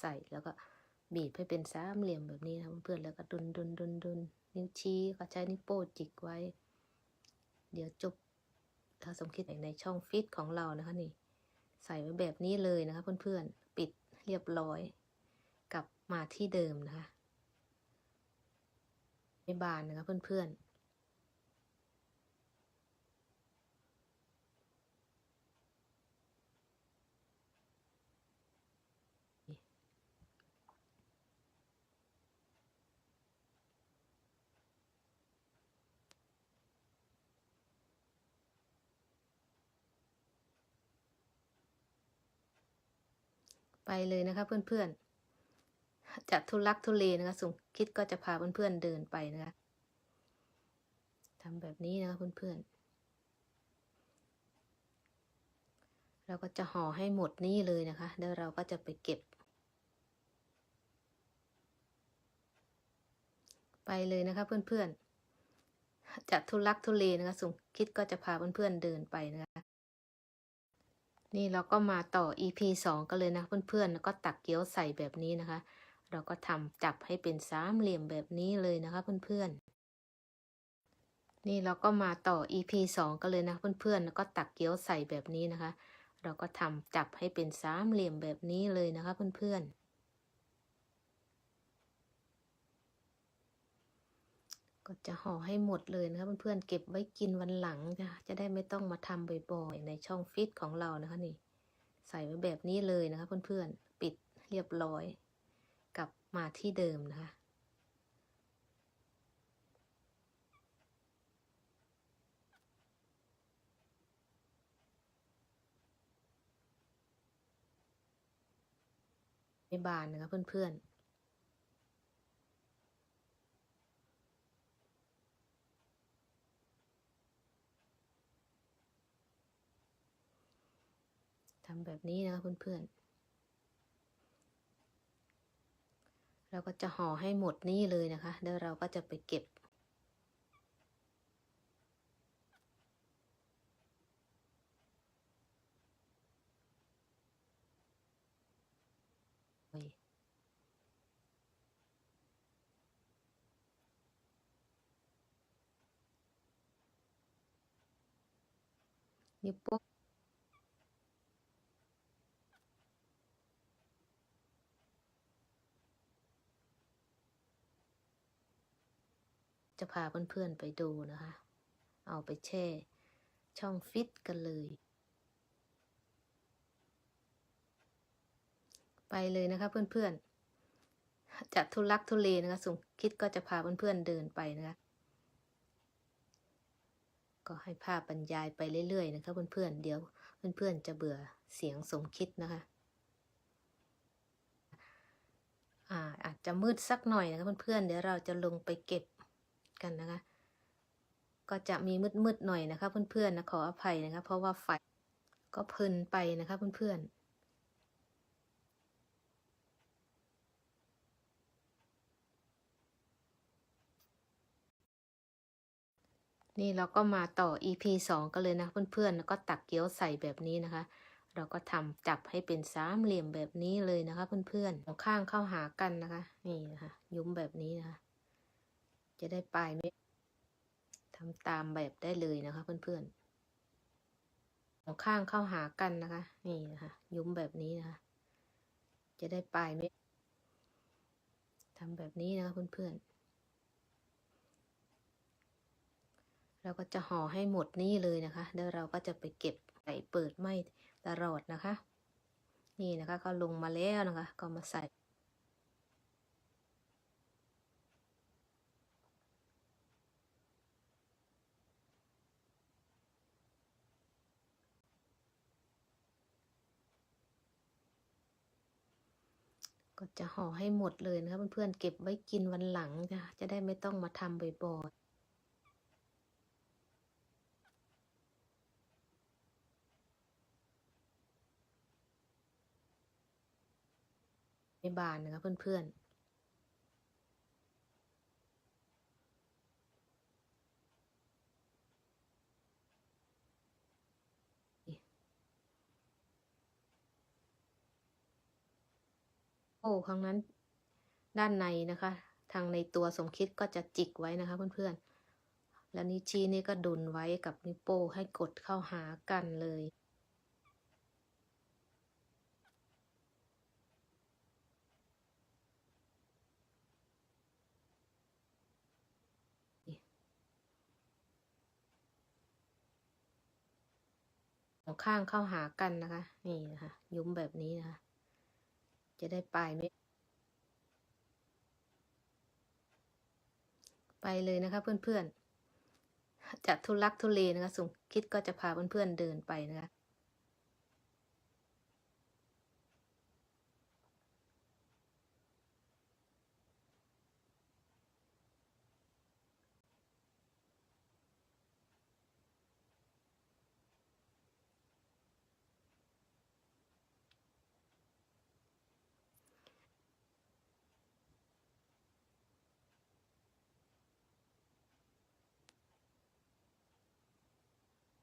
ใส่แล้วก็บีบให้เป็นสามเหลี่ยมแบบนี้นะเพื่อนๆแล้วก็ดุนดุนดุนดุนนิ้วชี้ก็ใช้นิ้วโป้งจิกไว้ เดี๋ยวจบถ้าสมคิดในช่องฟิตของเรานะคะนี่ ใส่ไว้แบบนี้เลยนะคะเพื่อนๆปิดเรียบร้อยกลับมาที่เดิมนะคะไม่บานนะคะเพื่อนๆ ไปเลยนะคะเพื่อนๆจะทุลักทุเลนะคะสมคิดก็จะพาเพื่อนๆเดินไปนะคะทำแบบนี้นะคะเพื่อนๆเราก็จะห่อให้หมดนี่เลยนะคะแล้วเราก็จะไปเก็บ ไปเลยนะคะเพื่อนๆจะทุลักทุเลนะคะสมคิดก็จะพาเพื่อนๆเดินไปนะคะ นี่เราก็มาต่อ EP 2 กันเลยนะเพื่อนๆ แล้วก็ตักเกี๊ยวใส่แบบนี้นะคะ เราก็ทำจับให้เป็นสามเหลี่ยมแบบนี้เลยนะคะเพื่อนๆ นี่เราก็มาต่อ EP 2 กันเลยนะเพื่อนๆ แล้วก็ตักเกี๊ยวใส่แบบนี้นะคะ เราก็ทำจับให้เป็นสามเหลี่ยมแบบนี้เลยนะคะเพื่อนๆ ก็จะห่อให้หมดเลยนะคะเพื่อนๆเก็บไว้กินวันหลังจะจะได้ไม่ต้องมาทำบ่อยๆ ในช่องฟิตของเรานะคะนี่ ใส่ไว้แบบนี้เลยนะคะเพื่อนๆปิดเรียบร้อย กลับมาที่เดิมนะคะไม่บานนะคะเพื่อนๆ ทำแบบนี้นะคะเพื่อนๆ เราก็จะห่อให้หมดนี่เลยนะคะ แล้วเราก็จะไปเก็บนิ้วโป้ง จะพาเพื่อนๆไปดูนะคะ เอาไปแช่ช่องฟิตกันเลย ไปเลยนะคะเพื่อนๆจะทุลักทุเลนะคะสมคิดก็จะพาเพื่อนๆเดินไปนะคะ ก็ให้ภาพบรรยายไปเรื่อยๆนะคะเพื่อนๆเดี๋ยวเพื่อนๆจะเบื่อเสียงสมคิดนะคะอาอาจจะมืดสักหน่อยนะคะเพื่อนๆเดี๋ยวเราจะลงไปเก็บ กันนะคะ ก็จะมีมืดๆหน่อยนะคะ เพื่อนๆนะขออภัยนะคะ เพราะว่าไฟก็เพลินไปนะคะเพื่อนๆนี่เราก็มาต่อ EP 2 กันเลยนะเพื่อนๆ แล้วก็ตักเกี๊ยวใส่แบบนี้นะคะ เราก็ทำจับให้เป็นสามเหลี่ยมแบบนี้เลยนะคะเพื่อนๆเอาข้างเข้าหากันนะคะ นี่นะคะ ยุ้มแบบนี้นะคะ จะได้ปลายไม่ทำตามแบบได้เลยนะคะเพื่อนๆเอาข้างเข้าหากันนะคะ นี่นะคะยุ้มแบบนี้นะคะ จะได้ปลายไม่ทำแบบนี้นะคะเพื่อนๆเราก็จะห่อให้หมดนี่เลยนะคะ แล้วเราก็จะไปเก็บใส่เปิดไม่ตลอดนะคะ นี่นะคะก็ลงมาแล้วนะคะ ก็มาใส่ ก็จะห่อให้หมดเลยนะคะเพื่อนๆเก็บไว้กินวันหลังจะจะได้ไม่ต้องมาทำบ่อยๆไม่บานนะคะเพื่อนๆ โอ้ครั้งนั้น ด้านในนะคะ ทางในตัวสมคิดก็จะจิกไว้นะคะเพื่อนๆ แล้วนิ้วชี้นี่ก็ดุลไว้กับนิ้วโป้งให้กดเข้าหากันเลยองข้างเข้าหากันนะคะ นี่นะคะ ยุ้มแบบนี้นะคะ จะได้ไปไหมไปเลยนะคะ เพื่อนๆจะทุลักทุเลนะคะสมคิดก็จะพาเพื่อนๆเดินไปนะคะ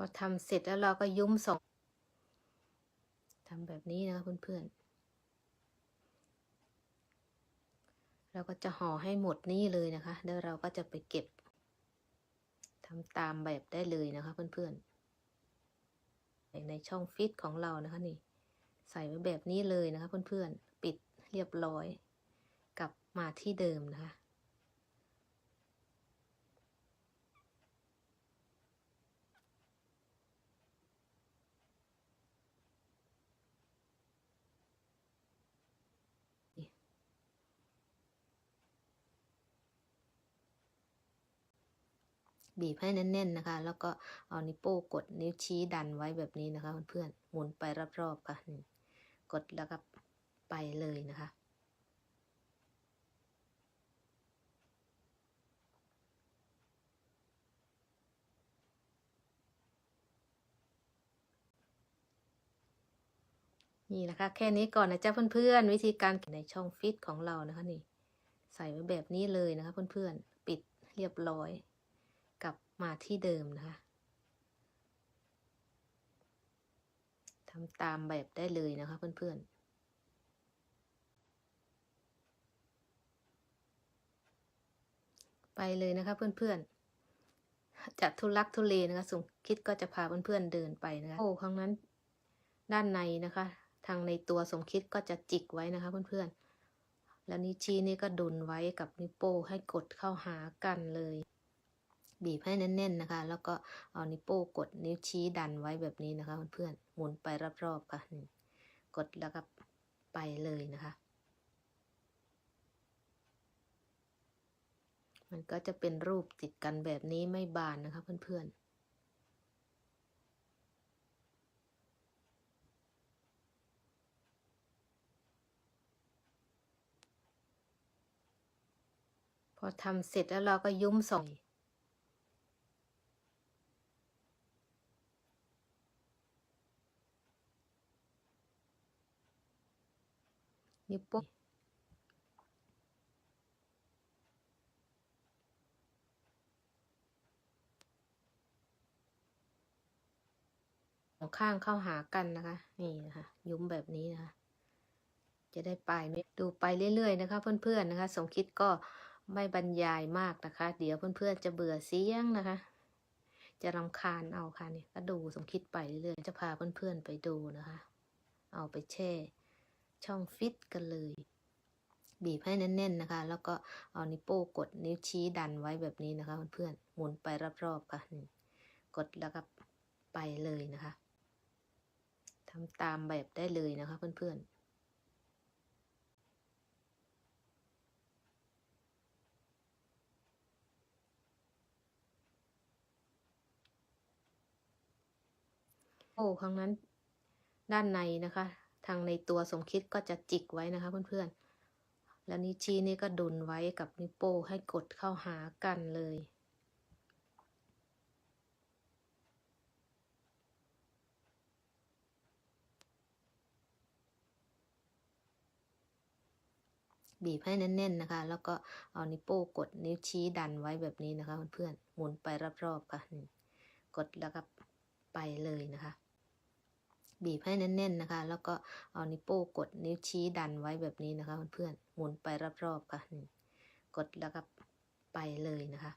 อทำเสร็จแล้วเราก็ยุ้มสองทำแบบนี้นะคะเพื่อนๆ เราก็จะห่อให้หมดนี่เลยนะคะ แล้วเราก็จะไปเก็บทำตามแบบได้เลยนะคะเพื่อนๆใส่ในช่องฟิตของเรานะคะนี่ ใส่ไว้แบบนี้เลยนะคะเพื่อนๆ ปิดเรียบร้อย กลับมาที่เดิมนะคะ บีบให้แน่น ๆนะคะ แล้วก็เอานิ้วโป้งกดนิ้วชี้ดันไว้แบบนี้นะคะเพื่อนๆหมุนไปรอบๆค่ะกดแล้วก็ไปเลยนะคะนี่นะคะ แค่นี้ก่อนนะจ๊ะเพื่อนๆ วิธีการในช่องฟิตของเรานะคะนี่ ใส่ไว้แบบนี้เลยนะคะเพื่อนๆ ปิดเรียบร้อย กลับมาที่เดิมนะคะทำตามแบบได้เลยนะคะเพื่อนๆไปเลยนะคะเพื่อนๆจะทุลักทุเลนะคะสมคิดก็จะพาเพื่อนๆเดินไปนะคะโอ้ครั้งนั้นด้านในนะคะ ทางในตัวสมคิดก็จะจิกไว้นะคะเพื่อนๆแล้วนิ้วชี้นี่ก็ดุลไว้กับนิ้วโป้งให้กดเข้าหากันเลย บีบให้แน่นๆนะคะ แล้วก็เอานิ้วโป้งกดนิ้วชี้ดันไว้แบบนี้นะคะเพื่อนๆหมุนไปรอบๆค่ะนี่กดแล้วก็ไปเลยนะคะ มันก็จะเป็นรูปติดกันแบบนี้ไม่บานนะคะเพื่อนๆพอทำเสร็จแล้วเราก็ยุ้มสอง นิ้วโป้งสองข้างเข้าหากันนะคะ นี่นะคะ ยุ้มแบบนี้นะคะ จะได้ปลายไม่ดูไปเรื่อยๆนะคะ เพื่อนๆนะคะ สมคิดก็ไม่บรรยายมากนะคะ เดี๋ยวเพื่อนๆจะเบื่อเสียงนะคะ จะรำคาญเอาค่ะนี่ก็ดูสมคิดไปเรื่อยๆจะพาเพื่อนๆไปดูนะคะ เอาไปแช่ ช่องฟิตกันเลย บีบให้แน่นๆนะคะ แล้วก็เอานิ้วโป้งกดนิ้วชี้ดันไว้แบบนี้นะคะเพื่อนๆหมุนไปรอบๆค่ะกดแล้วก็ไปเลยนะคะทำตามแบบได้เลยนะคะเพื่อนๆโอ้ครั้งนั้นด้านในนะคะ ทางในตัวสมคิดก็จะจิกไว้นะคะเพื่อนๆ แล้วนิ้วชี้นี่ก็ดุลไว้กับนิ้วโป้งให้กดเข้าหากันเลยบีบให้แน่นๆนะคะ แล้วก็เอานิ้วโป้งกดนิ้วชี้ดันไว้แบบนี้นะคะเพื่อนๆ หมุนไปรอบๆค่ะ กดแล้วก็ไปเลยนะคะ บีบให้แน่นๆนะคะ แล้วก็เอานิ้วโป้งกดนิ้วชี้ดันไว้แบบนี้นะคะเพื่อนๆหมุนไปรอบๆค่ะกดแล้วก็ไปเลยนะคะ